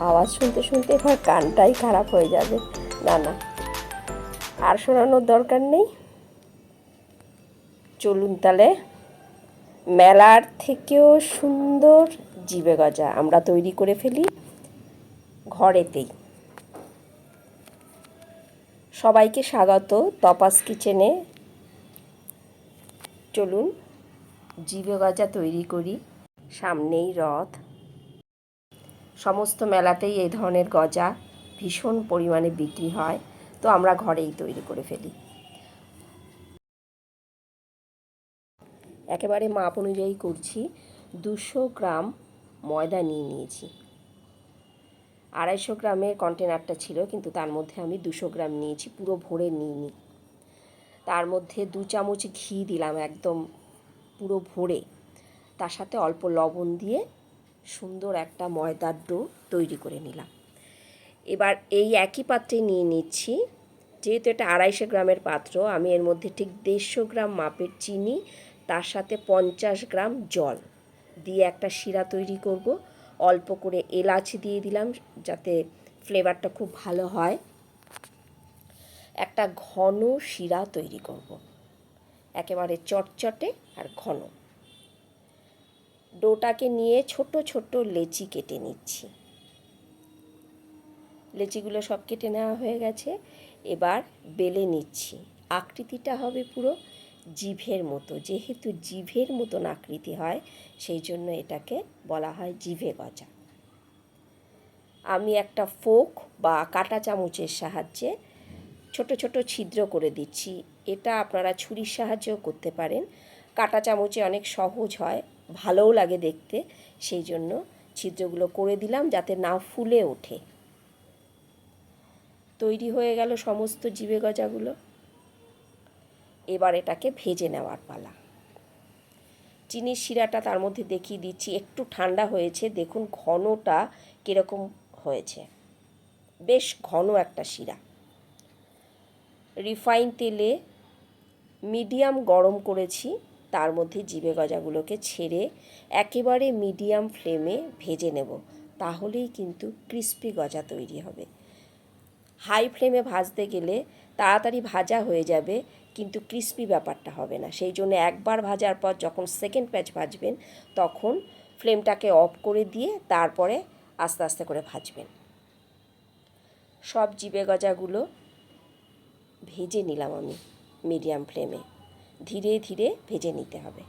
আওয়াজ শুনতে শুনতে এবার কানটাই খারাপ হয়ে যাবে। না না। আর শোনানোর দরকার নেই। চলুন তাহলে। মেলার থেকেও সুন্দর জিবে গজা আমরা তৈরি করে ফেলি ঘরেতেই। সবাইকে স্বাগত তপাস কিচেনে। চলুন, জিবে গজা তৈরি করি। সামনেই রথ। সমস্ত মেলাতেই এই ধরনের গজা ভীষণ পরিমাণে বিক্রি হয়। তো আমরা ঘরেই তৈরি করে ফেলি। একেবারে মাপ অনুযায়ী করছি, দুশো গ্রাম ময়দা নিয়ে নিয়েছি। আড়াইশো গ্রামের কন্টেনারটা ছিল, কিন্তু তার মধ্যে আমি দুশো গ্রাম নিয়েছি, পুরো ভরে নিইনি। তার মধ্যে দু চামচ ঘি দিলাম একদম পুরো ভরে। তার সাথে অল্প লবণ দিয়ে সুন্দর একটা ময়দার ডো তৈরি করে নিলাম। এবার এই একই পাত্রে নিয়ে নিচ্ছি। যেহেতু এটা আড়াইশো গ্রামের পাত্র, আমি এর মধ্যে ঠিক দেড়শো গ্রাম মাপের চিনি, তার সাথে পঞ্চাশ গ্রাম জল দিয়ে একটা শিরা তৈরি করব। অল্প করে এলাচি দিয়ে দিলাম যাতে ফ্লেভারটা খুব ভালো হয়। একটা ঘন শিরা তৈরি করব। একেবারে চটচটে আর ঘন। ডোটাকে নিয়ে ছোট ছোট লেচি কেটে নিচ্ছি। লেচিগুলো সব কেটে নেওয়া হয়ে গেছে। এবার বেলে নিচ্ছি। আকৃতিটা হবে পুরো জিভের মতো। যেহেতু জিভের মতন আকৃতি হয়, সেই জন্য এটাকে বলা হয় জিভে গজা। আমি একটা ফোক বা কাঁটা চামচের সাহায্যে ছোট ছোট ছিদ্র করে দিচ্ছি। এটা আপনারা ছুরির সাহায্যেও করতে পারেন। কাঁটা চামচে অনেক সহজ হয়। ভালোও লাগে দেখতে, সেই জন্য ছিদ্রগুলো করে দিলাম যাতে না ফুলে ওঠে। তৈরি হয়ে গেল সমস্ত জিবে গজাগুলো। এবার এটাকে ভেজে নেওয়ার পালা। চিনির শিরাটা তার মধ্যে দেখিয়ে দিচ্ছি, একটু ঠান্ডা হয়েছে, দেখুন ঘনটা কীরকম হয়েছে। বেশ ঘন একটা শিরা। রিফাইন তেলে মিডিয়াম গরম করেছি। তার মধ্যে জিবে গজাগুলোকে ছেড়ে একেবারে মিডিয়াম ফ্লেমে ভেজে নেব। তাহলেই কিন্তু ক্রিস্পি গজা তৈরি হবে। হাই ফ্লেমে ভাজতে গেলে তাড়াতাড়ি ভাজা হয়ে যাবে, কিন্তু ক্রিস্পি ব্যাপারটা হবে না। সেই জন্য একবার ভাজার পর যখন সেকেন্ড ব্যাচ ভাজবেন, তখন ফ্লেমটাকে অফ করে দিয়ে তারপরে আস্তে আস্তে করে ভাজবেন। সব জিবে গজাগুলো ভেজে নিলাম আমি মিডিয়াম ফ্লেমে। ধীরে ধীরে ভেজে নিতে হবে।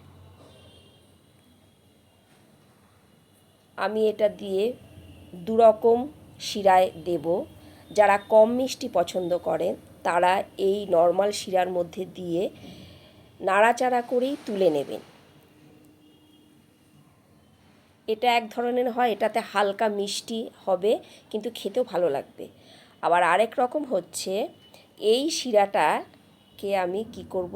আমি এটা দিয়ে দুরকম শিরায় দেব। যারা কম মিষ্টি পছন্দ করেন, তারা এই নর্মাল শিরার মধ্যে দিয়ে নাড়াচাড়া করেই তুলে নেবেন। এটা এক ধরনের হয়, এটাতে হালকা মিষ্টি হবে, কিন্তু খেতেও ভালো লাগবে। আবার আরেক রকম হচ্ছে, এই শিরাটাকে আমি কি করব?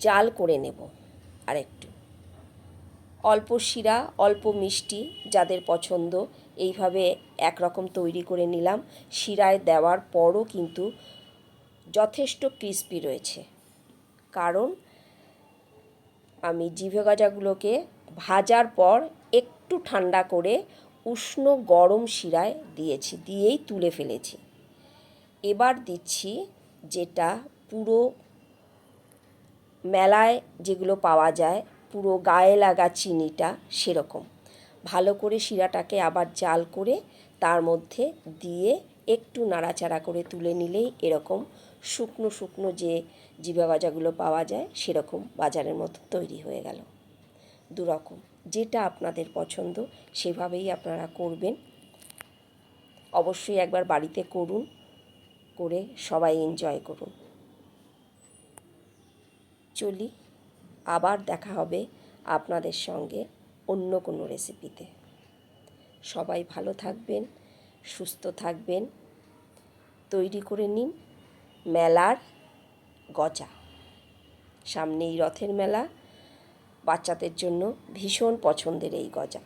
জাল করে নেব আরেকটু। অল্প শিরা, অল্প মিষ্টি যাদের পছন্দ, এইভাবে একরকম তৈরি করে নিলাম। শিরায় দেওয়ার পরও কিন্তু যথেষ্ট ক্রিস্পি রয়েছে। কারণ আমি জিভে গজাগুলোকে ভাজার পর একটু ঠান্ডা করে উষ্ণ গরম শিরায় দিয়েছি, দিয়েই তুলে ফেলেছি। এবার দিচ্ছি যেটা পুরো মেলায় যেগুলো পাওয়া যায়, পুরো গায়ে লাগা চিনিটা সেরকম। ভালো করে শিরাটাকে আবার জাল করে তার মধ্যে দিয়ে একটু নাড়াচাড়া করে তুলে নিলেই এরকম শুকনো শুকনো যে জিভা গজাগুলো পাওয়া যায়, সেরকম বাজারের মতো তৈরি হয়ে গেল। দুরকম, যেটা আপনাদের পছন্দ সেভাবেই আপনারা করবেন। অবশ্যই একবার বাড়িতে করুন, করে সবাই এনজয় করুন। চলি। আবার দেখা হবে আপনাদের সঙ্গে অন্য কোনো রেসিপিতে সবাই ভালো থাকবেন, সুস্থ থাকবেন। তৈরি করে নিন মেলার গজা। সামনেই রথের মেলা। বাচ্চাদের জন্য ভীষণ পছন্দের এই গজা।